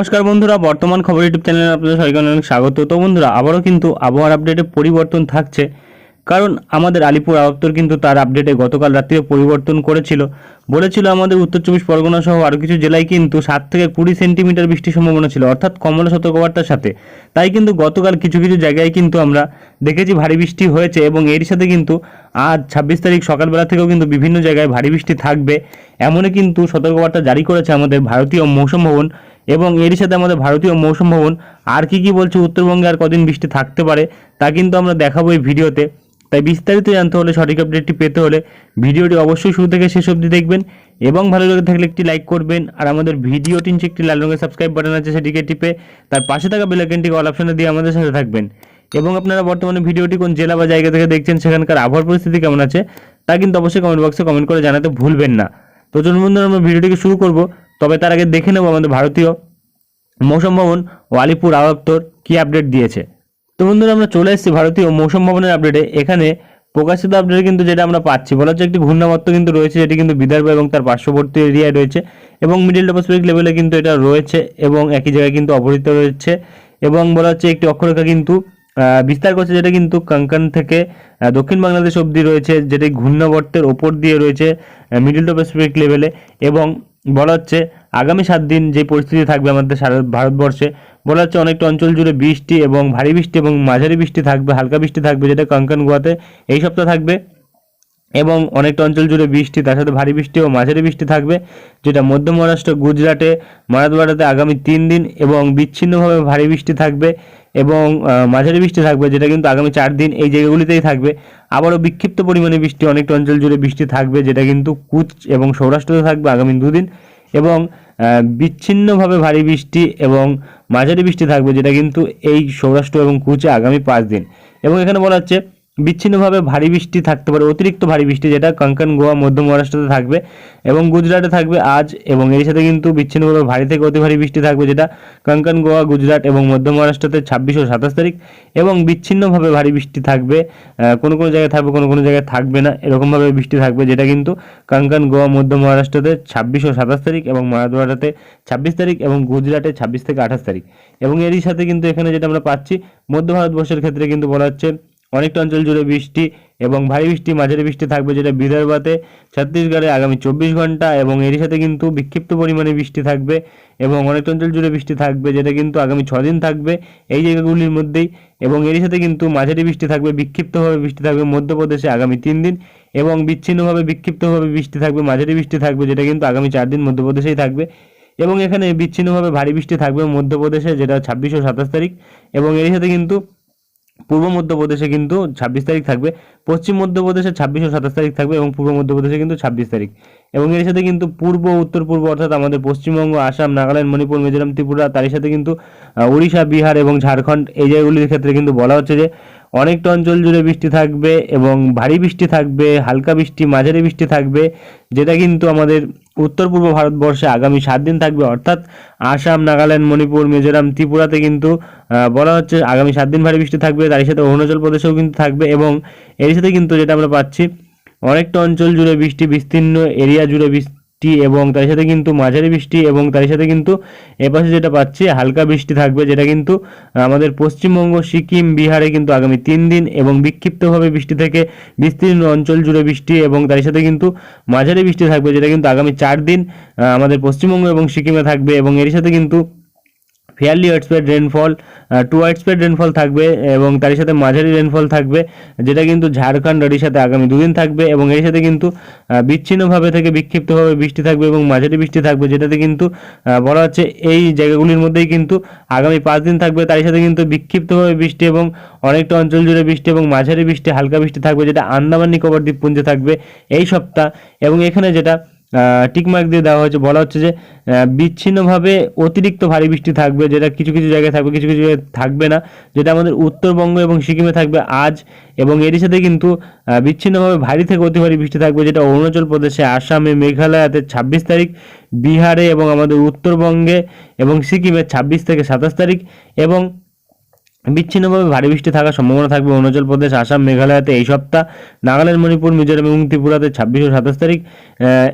নমস্কার বন্ধুরা, বর্তমান খবর ইউটিউব চ্যানেলে আপনাদের সবাইকে অনেক স্বাগত। তো বন্ধুরা, আবারও কিন্তু আবহাওয়ার আপডেটে পরিবর্তন থাকছে। কারণ আমাদের আলিপুর আবহাওয়া কিন্তু তার আপডেটে গতকাল রাত্রিও পরিবর্তন করেছিল। বলেছিল আমাদের উত্তর চব্বিশ পরগনা সহ আরও কিছু জেলায় কিন্তু সাত থেকে কুড়ি সেন্টিমিটার বৃষ্টির সম্ভাবনা ছিল, অর্থাৎ কমলা সতর্কবার্তার সাথে। তাই কিন্তু গতকাল কিছু কিছু জায়গায় কিন্তু আমরা দেখেছি ভারী বৃষ্টি হয়েছে এবং এর সাথে কিন্তু আজ ছাব্বিশ তারিখ সকালবেলা থেকেও কিন্তু বিভিন্ন জায়গায় ভারী বৃষ্টি থাকবে। এমনই কিন্তু সতর্কবার্তা জারি করেছে আমাদের ভারতীয় মৌসুম ভবন এবং এরই সাথে আমাদের ভারতীয় মৌসুম ভবন, আর কি কি বলছে উত্তরবঙ্গে আর কদিন বৃষ্টি থাকতে পারে, তা কিন্তু আমরা দেখাবো এই ভিডিওতে। তাই বিস্তারিত জানতে হলে, সঠিক আপডেটটি পেতে হলে ভিডিওটি অবশ্যই শুরু থেকে শেষ অবধি দেখবেন এবং ভালো লেগে থাকলে একটি লাইক করবেন, আর আমাদের ভিডিওটি নিচে একটি লাল রঙের সাবস্ক্রাইব বাটন আছে সেটিকে টিপে তার পাশে থাকা বেলাইকনটিকে অল অপশনে দিয়ে আমাদের সাথে থাকবেন। এবং আপনারা বর্তমানে ভিডিওটি কোন জেলা বা জায়গা থেকে দেখছেন, সেখানকার আবহাওয়ার পরিস্থিতি কেমন আছে, তা কিন্তু অবশ্যই কমেন্ট বক্সে কমেন্ট করে জানাতে ভুলবেন না। তো চলুন বন্ধুরা, আমরা ভিডিওটিকে শুরু করব। তবে তার আগে দেখে নেব আমাদের ভারতীয় মৌসুম ভবন ও আলিপুর আবহাওয়া কি আপডেট দিয়েছে। তো বন্ধুরা, আমরা চলে এসেছি ভারতীয় মৌসুম ভবনের আপডেটে এখানে প্রকাশিত আপডেটে কিন্তু যেটা আমরা পাচ্ছি, বলা হচ্ছে একটি ঘূর্ণাবর্ত কিন্তু রয়েছে, যেটি কিন্তু বিদর্ভ এবং তার পার্শ্ববর্তী এরিয়ায় রয়েছে এবং মিডিল টপোস্ফিরিক লেভেলে কিন্তু এটা রয়েছে এবং একই জায়গায় কিন্তু অবহিত রয়েছে এবং বলা হচ্ছে একটি অক্ষরেখা কিন্তু বিস্তার করছে যেটা কিন্তু কাঙ্কান থেকে দক্ষিণ বাংলাদেশ অবধি রয়েছে, যেটি ঘূর্ণাবর্তের ওপর দিয়ে রয়েছে মিডিল টপোস্ফিরিক লেভেলে এবং বলা হচ্ছে, আগামী সাত দিন যে পরিস্থিতি থাকবে আমাদের সারা ভারতবর্ষে, বলা হচ্ছে অনেকটা অঞ্চল জুড়ে বৃষ্টি এবং ভারী বৃষ্টি এবং মাঝারি বৃষ্টি থাকবে, হালকা বৃষ্টি থাকবে, যেটা কাঙ্কান গোয়াতে এই সপ্তাহ থাকবে। এবং অনেকটা অঞ্চল জুড়ে বৃষ্টি, তার সাথে ভারী বৃষ্টি ও মাঝারি বৃষ্টি থাকবে, যেটা মধ্য মহারাষ্ট্র, গুজরাটে মারাদওয়াড়াতে আগামী তিন দিন এবং বিচ্ছিন্নভাবে ভারী বৃষ্টি থাকবে। এবং মাঝারি বৃষ্টি থাকবে, যেটা কিন্তু আগামী চার দিন এই জায়গাগুলিতেই থাকবে। আবারও বিক্ষিপ্ত পরিমাণে বৃষ্টি অনেকটা অঞ্চল জুড়ে বৃষ্টি থাকবে, যেটা কিন্তু কুচ এবং সৌরাষ্ট্রতে থাকবে আগামী দুদিন। এবং বিচ্ছিন্নভাবে ভারী বৃষ্টি এবং মাঝারি বৃষ্টি থাকবে, যেটা কিন্তু এই সৌরাষ্ট্র এবং কুচে আগামী পাঁচ দিন। এবং এখানে বলা হচ্ছে বিচ্ছিন্নভাবে ভারী বৃষ্টি থাকতে পারে, অতিরিক্ত ভারী বৃষ্টি যেটা কঙ্কন গোয়া মধ্য মহারাষ্ট্রতে থাকবে এবং গুজরাটে থাকবে আজ এবং এর সাথে কিন্তু বিচ্ছিন্নভাবে ভারী থেকে অতি ভারী বৃষ্টি থাকবে যেটা কঙ্কন গোয়া, গুজরাট এবং মধ্য মহারাষ্ট্রতে ছাব্বিশ ও সাতাশ তারিখ এবং বিচ্ছিন্নভাবে ভারী বৃষ্টি থাকবে কোনো কোনো জায়গায় থাকবে, কোনো কোনো জায়গায় থাকবে না, এরকমভাবে বৃষ্টি থাকবে যেটা কিন্তু কঙ্কন গোয়া, মধ্য মহারাষ্ট্রতে ছাব্বিশ ও সাতাশ তারিখ এবং মারাদওয়াড়াতে ছাব্বিশ তারিখ এবং গুজরাটে ছাব্বিশ থেকে আঠাশ তারিখ এবং এরই সাথে কিন্তু এখানে যেটা আমরা পাচ্ছি, মধ্য ভারতবর্ষের ক্ষেত্রে কিন্তু বলা হচ্ছে অনেকটা অঞ্চল জুড়ে বৃষ্টি এবং ভারী বৃষ্টি, মাঝারি বৃষ্টি থাকবে যেটা বিদর্ভাতে। ছত্তিশগড়ে আগামী চব্বিশ ঘণ্টা এবং এর সাথে কিন্তু বিক্ষিপ্ত পরিমাণে বৃষ্টি থাকবে এবং অনেক অঞ্চল জুড়ে বৃষ্টি থাকবে যেটা কিন্তু আগামী ছদিন থাকবে এই জায়গাগুলির মধ্যেই এবং এর সাথে কিন্তু মাঝারি বৃষ্টি থাকবে, বিক্ষিপ্তভাবে বৃষ্টি থাকবে মধ্যপ্রদেশে আগামী তিন দিন এবং বিচ্ছিন্নভাবে, বিক্ষিপ্তভাবে বৃষ্টি থাকবে, মাঝারি বৃষ্টি থাকবে যেটা কিন্তু আগামী চার দিন মধ্যপ্রদেশেই থাকবে। এবং এখানে বিচ্ছিন্নভাবে ভারী বৃষ্টি থাকবে মধ্যপ্রদেশে যেটা ছাব্বিশ ও সাতাশ তারিখ এবং এর সাথে কিন্তু পূর্ব মধ্যপ্রদেশে কিন্তু ছাব্বিশ তারিখ থাকবে, পশ্চিম মধ্যপ্রদেশে ছাব্বিশ ও সাতাশ তারিখ থাকবে এবং পূর্ব মধ্যপ্রদেশে কিন্তু ছাব্বিশ তারিখ। এবং এর সাথে কিন্তু পূর্ব উত্তর পূর্ব অর্থাৎ আমাদের পশ্চিমবঙ্গ, আসাম, নাগাল্যান্ড, মণিপুর, মিজোরাম, ত্রিপুরা তার সাথে কিন্তু উড়িষ্যা বিহার এবং ঝাড়খণ্ড এই জায়গাগুলির ক্ষেত্রে কিন্তু বলা হচ্ছে যে অনেকটা অঞ্চল জুড়ে বৃষ্টি থাকবে এবং ভারী বৃষ্টি থাকবে, হালকা বৃষ্টি, মাঝারি বৃষ্টি থাকবে, যেটা কিন্তু আমাদের উত্তর পূর্ব ভারতবর্ষে আগামী সাত দিন থাকবে। অর্থাৎ আসাম, নাগাল্যান্ড, মণিপুর, মিজোরাম, ত্রিপুরাতে কিন্তু বলা হচ্ছে আগামী সাত দিন ভারী বৃষ্টি থাকবে। তারই সাথে অরুণাচল প্রদেশেও কিন্তু থাকবে এবং এর সাথে কিন্তু যেটা আমরা পাচ্ছি অনেকটা অঞ্চল জুড়ে বৃষ্টি, বিস্তীর্ণ এরিয়া জুড়ে বৃষ্টি এবং তার সাথে কিন্তু মাঝারি বৃষ্টি এবং তার সাথে কিন্তু এপাশে যেটা পাচ্ছি, হালকা বৃষ্টি থাকবে, যেটা কিন্তু আমাদের পশ্চিমবঙ্গ, সিকিম, বিহারে কিন্তু আগামী তিন দিন এবং বিক্ষিপ্তভাবে বৃষ্টি থেকে বিস্তীর্ণ অঞ্চল জুড়ে বৃষ্টি এবং তার সাথে কিন্তু মাঝারি বৃষ্টি থাকবে, যেটা কিন্তু আগামী চার দিন আমাদের পশ্চিমবঙ্গ এবং সিকিমে থাকবে এবং এর সাথে কিন্তু fairly widespread rainfall to widespread rainfall থাকবে এবং তার সাথে মাঝারি রেনফল থাকবে, যেটা কিন্তু ঝাড়খণ্ড ওড়িশাতে আগামী দুদিন থাকবে এবং এর সাথে কিন্তু বিচ্ছিন্নভাবে থেকে বিক্ষিপ্তভাবে বৃষ্টি থাকবে এবং মাঝারি বৃষ্টি থাকবে, যেটাতে কিন্তু বলা হচ্ছে এই জায়গাগুলির মধ্যেই কিন্তু আগামী পাঁচ দিন থাকবে তার সাথে কিন্তু বিক্ষিপ্তভাবে বৃষ্টি এবং অনেকটা অঞ্চল জুড়ে বৃষ্টি এবং মাঝারি বৃষ্টি, হালকা বৃষ্টি থাকবে, যেটা আন্দামান নিকোবর দ্বীপপুঞ্জে থাকবে এই সপ্তাহ এবং এখানে যেটা টিকমার্ক দিয়ে দেওয়া হয়েছে। বলা হচ্ছে যে বিচ্ছিন্নভাবে অতিরিক্ত ভারী বৃষ্টি থাকবে, যেটা কিছু কিছু জায়গায় থাকবে, কিছু কিছু জায়গায় থাকবে না, যেটা আমাদের উত্তরবঙ্গ এবং সিকিমে থাকবে আজ, এবং এরই সাথে কিন্তু বিচ্ছিন্নভাবে ভারী থেকে অতি ভারী বৃষ্টি থাকবে, যেটা অরুণাচল প্রদেশে, আসামে, মেঘালয়াতে ছাব্বিশ তারিখ, বিহারে এবং আমাদের উত্তরবঙ্গে এবং সিকিমে ছাব্বিশ থেকে সাতাশ তারিখ, এবং বিচ্ছিন্নভাবে ভারী বৃষ্টি থাকার সম্ভাবনা থাকবে অরুণাচল প্রদেশ, আসাম, মেঘালয়তে এই সপ্তাহ, নাগাল্যান্ড, মণিপুর, মিজোরাম এবং ত্রিপুরাতে ছাব্বিশ ও সাতাশ তারিখ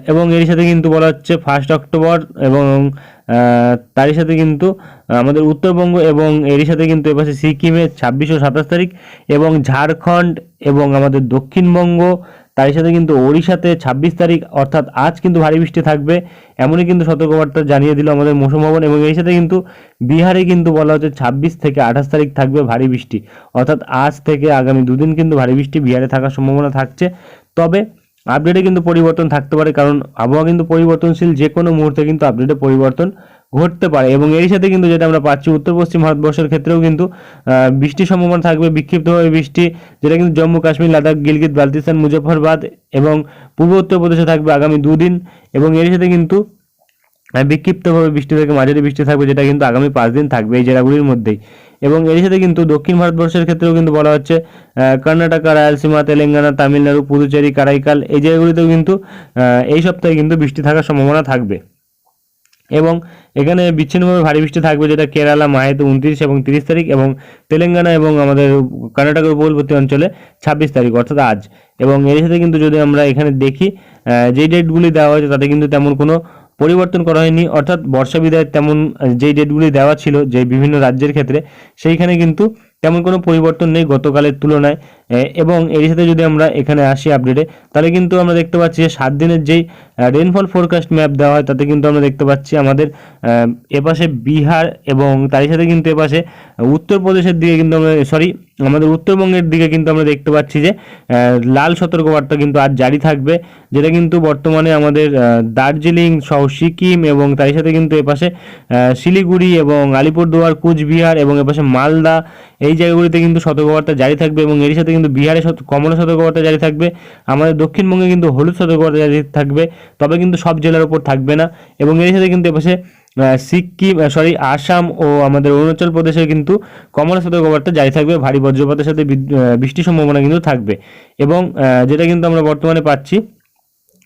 এবং এর সাথে কিন্তু বলা হচ্ছে ফার্স্ট অক্টোবর এবং তারই সাথে কিন্তু আমাদের উত্তরবঙ্গ এবং এরই সাথে কিন্তু এপাশে সিকিমে ছাব্বিশ ও সাতাশ তারিখ এবং ঝাড়খণ্ড এবং আমাদের দক্ষিণবঙ্গ তারই সাথে কিন্তু ওড়িশাতে ছাব্বিশ তারিখ, অর্থাৎ আজ কিন্তু ভারী বৃষ্টি থাকবে, এমনই কিন্তু সতর্কবার্তা জানিয়ে দিল আমাদের মৌসুম ভবন এবং এর সাথে কিন্তু বিহারে কিন্তু বলা হচ্ছে ছাব্বিশ থেকে আঠাশ তারিখ থাকবে ভারী বৃষ্টি। অর্থাৎ আজ থেকে আগামী দুদিন কিন্তু ভারী বৃষ্টি বিহারে থাকার সম্ভাবনা থাকছে। তবে আপডেটে কিন্তু পরিবর্তন থাকতে পারে, কারণ আবহাওয়া কিন্তু পরিবর্তনশীল যে কোনো মুহূর্তে কিন্তু আপডেটে পরিবর্তন ঘটতে পারে। এবং এর সাথে কিন্তু যেটা আমরা পাচ্ছি উত্তর পশ্চিম ভারতবর্ষের ক্ষেত্রেও কিন্তু বৃষ্টির সম্ভাবনা থাকবে। বিক্ষিপ্তভাবে বৃষ্টি, যেটা কিন্তু জম্মু, কাশ্মীর, লাদাখ, গিলগিত বালতিস্তান মুজফ্ফরবাদ এবং পূর্ব উত্তরপ্রদেশে থাকবে আগামী দুদিন। এবং এর সাথে কিন্তু বিক্ষিপ্তভাবে বৃষ্টি থেকে মাঝারি বৃষ্টি থাকবে, যেটা কিন্তু আগামী পাঁচ দিন থাকবে এই জেলাগুলির মধ্যেই। এবং এর সাথে কিন্তু দক্ষিণ ভারতবর্ষের ক্ষেত্রেও কিন্তু বলা হচ্ছে কর্ণাটকা, রায়লসীমা, তেলেঙ্গানা, তামিলনাড়ু, পুদুচেরি, কারাইকাল, এই জায়গাগুলিতেও কিন্তু এই সপ্তাহে কিন্তু বৃষ্টি থাকার সম্ভাবনা থাকবে। এবং এখানে বিচ্ছিন্নভাবে ভারী বৃষ্টি থাকবে যেটা কেরালা মাহেতে উনত্রিশ এবং তিরিশ তারিখ এবং তেলেঙ্গানা এবং আমাদের কর্ণাটকের উপকূলবর্তী অঞ্চলে ছাব্বিশ তারিখ, অর্থাৎ আজ। এবং এর সাথে কিন্তু যদি আমরা এখানে দেখি যেই ডেটগুলি দেওয়া হয়েছে তাতে কিন্তু তেমন কোনো পরিবর্তন করা হয়নি, অর্থাৎ বর্ষা বিদায়ের তেমন যেই ডেটগুলি দেওয়া ছিল যে বিভিন্ন রাজ্যের ক্ষেত্রে, সেইখানে কিন্তু তেমন কোনো পরিবর্তন নেই গতকালের তুলনায়। এবং এর সাথে যদি আমরা এখানে আসি আপডেটে তাহলে কিন্তু আমরা দেখতে পাচ্ছি যে সাত দিনের যেই রেনফল ফোরকাস্ট ম্যাপ দেওয়া হয়, তাতে কিন্তু আমরা দেখতে পাচ্ছি আমাদের এপাশে বিহার এবং তারই সাথে কিন্তু এপাশে উত্তরপ্রদেশের দিকে কিন্তু আমরা সরি আমাদের উত্তরবঙ্গের দিকে কিন্তু আমরা দেখতে পাচ্ছি যে লাল সতর্কবার্তা কিন্তু আজ জারি থাকবে, যেটা কিন্তু বর্তমানে আমাদের দার্জিলিং সহ সিকিম এবং তারই সাথে কিন্তু এপাশে শিলিগুড়ি এবং আলিপুরদুয়ার, কুচবিহার এবং এপাশে মালদা, এই জায়গাগুলিতে কিন্তু সতর্কবার্তা জারি থাকবে এবং এর সাথে কিন্তু বিহারে কমলা সতর্কবার্তা জারি থাকবে, আমাদের দক্ষিণবঙ্গে কিন্তু হলুদ সতর্কবার্তা জারি থাকবে, তবে কিন্তু সব জেলার উপর থাকবে না এবং এর সাথে কিন্তু এপাশে সিকিম সরি আসাম ও আমাদের অরুণাচল প্রদেশে কিন্তু কমলা সতর্কবার্তা জারি থাকবে, ভারী বজ্রপাতের সাথে বৃষ্টির সম্ভাবনা কিন্তু থাকবে। এবং যেটা কিন্তু আমরা বর্তমানে পাচ্ছি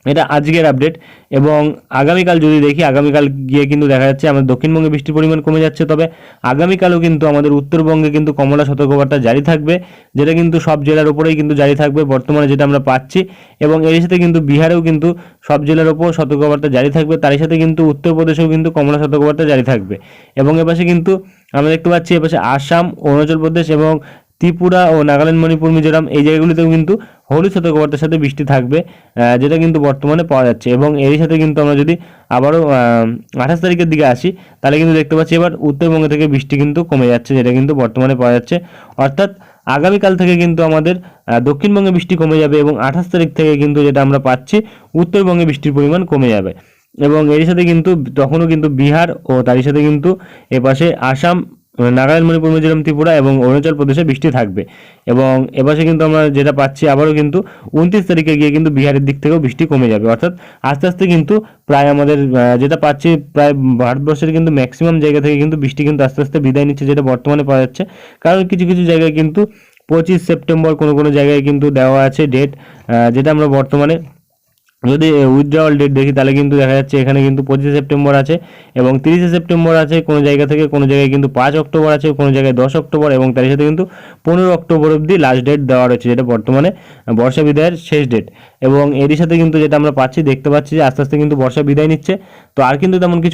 এটা আজকের আপডেট এবং আগামীকাল যদি দেখি, আগামীকাল গিয়ে কিন্তু দেখা যাচ্ছে আমাদের দক্ষিণবঙ্গে বৃষ্টির পরিমাণ কমে যাচ্ছে। তবে আগামীকালও কিন্তু আমাদের উত্তরবঙ্গে কিন্তু কমলা সতর্কবার্তা জারি থাকবে, যেটা কিন্তু সব জেলার উপরেই কিন্তু জারি থাকবে, বর্তমানে যেটা আমরা পাচ্ছি। এবং এর সাথে কিন্তু বিহারেও কিন্তু সব জেলার উপর সতর্কবার্তা জারি থাকবে তার সাথে কিন্তু উত্তরপ্রদেশেও কিন্তু কমলা সতর্কবার্তা জারি থাকবে। এবং এপাশে কিন্তু আমরা দেখতে পাচ্ছি, এপাশে আসাম, অরুণাচল প্রদেশ এবং ত্রিপুরা ও নাগাল্যান্ড, মণিপুর, মিজোরাম এই জায়গাগুলিতেও কিন্তু হলুদ সতর্কবার্তার সাথে বৃষ্টি থাকবে যেটা কিন্তু বর্তমানে পাওয়া যাচ্ছে। এবং এরই সাথে কিন্তু আমরা যদি আবারও আঠাশ তারিখের দিকে আসি, তাহলে কিন্তু দেখতে পাচ্ছি এবার উত্তরবঙ্গ থেকে বৃষ্টি কিন্তু কমে যাচ্ছে, যেটা কিন্তু বর্তমানে পাওয়া যাচ্ছে। অর্থাৎ আগামীকাল থেকে কিন্তু আমাদের দক্ষিণবঙ্গে বৃষ্টি কমে যাবে এবং আঠাশ তারিখ থেকে কিন্তু যেটা আমরা পাচ্ছি, উত্তরবঙ্গে বৃষ্টির পরিমাণ কমে যাবে। এবং এর সাথে কিন্তু, তখনও কিন্তু বিহার ও তারই সাথে কিন্তু এপাশে আসাম নাগাল্যান্ড, মণিপুর, মিজোরাম, ত্রিপুরা এবং অরুণাচল প্রদেশে বৃষ্টি থাকবে। এবং এপাশে কিন্তু আমরা যেটা পাচ্ছি, আবারও কিন্তু উনত্রিশ তারিখে গিয়ে কিন্তু বিহারের দিক থেকেও বৃষ্টি কমে যাবে। অর্থাৎ আস্তে আস্তে কিন্তু প্রায় আমাদের যেটা পাচ্ছি প্রায় ভারতবর্ষের কিন্তু ম্যাক্সিমাম জায়গা থেকে কিন্তু বৃষ্টি কিন্তু আস্তে আস্তে বিদায় নিচ্ছে, যেটা বর্তমানে পাওয়া যাচ্ছে। কারণ কিছু কিছু জায়গায় কিন্তু পঁচিশ সেপ্টেম্বর কোনো কোনো জায়গায় কিন্তু দেওয়া আছে ডেট যেটা আমরা বর্তমানে যদি উইথড্রাওয়াল ডেট দেখি, তাহলে কিন্তু দেখা যাচ্ছে এখানে কিন্তু পঁচিশে সেপ্টেম্বর আছে এবং তিরিশে সেপ্টেম্বর আছে, কোনো জায়গা থেকে কোনো জায়গায় কিন্তু পাঁচ অক্টোবর আছে, কোনো জায়গায় দশ অক্টোবর এবং তার সাথে কিন্তু পনেরো অক্টোবর অবধি লাস্ট ডেট দেওয়া রয়েছে, যেটা বর্তমানে বর্ষা বিদায়ের শেষ ডেট এবং এরই সাথে কিন্তু যেটা আমরা পাচ্ছি, দেখতে পাচ্ছি যে আস্তে আস্তে কিন্তু বর্ষা বিদায় নিচ্ছে। তো আর কিন্তু তেমন কিছু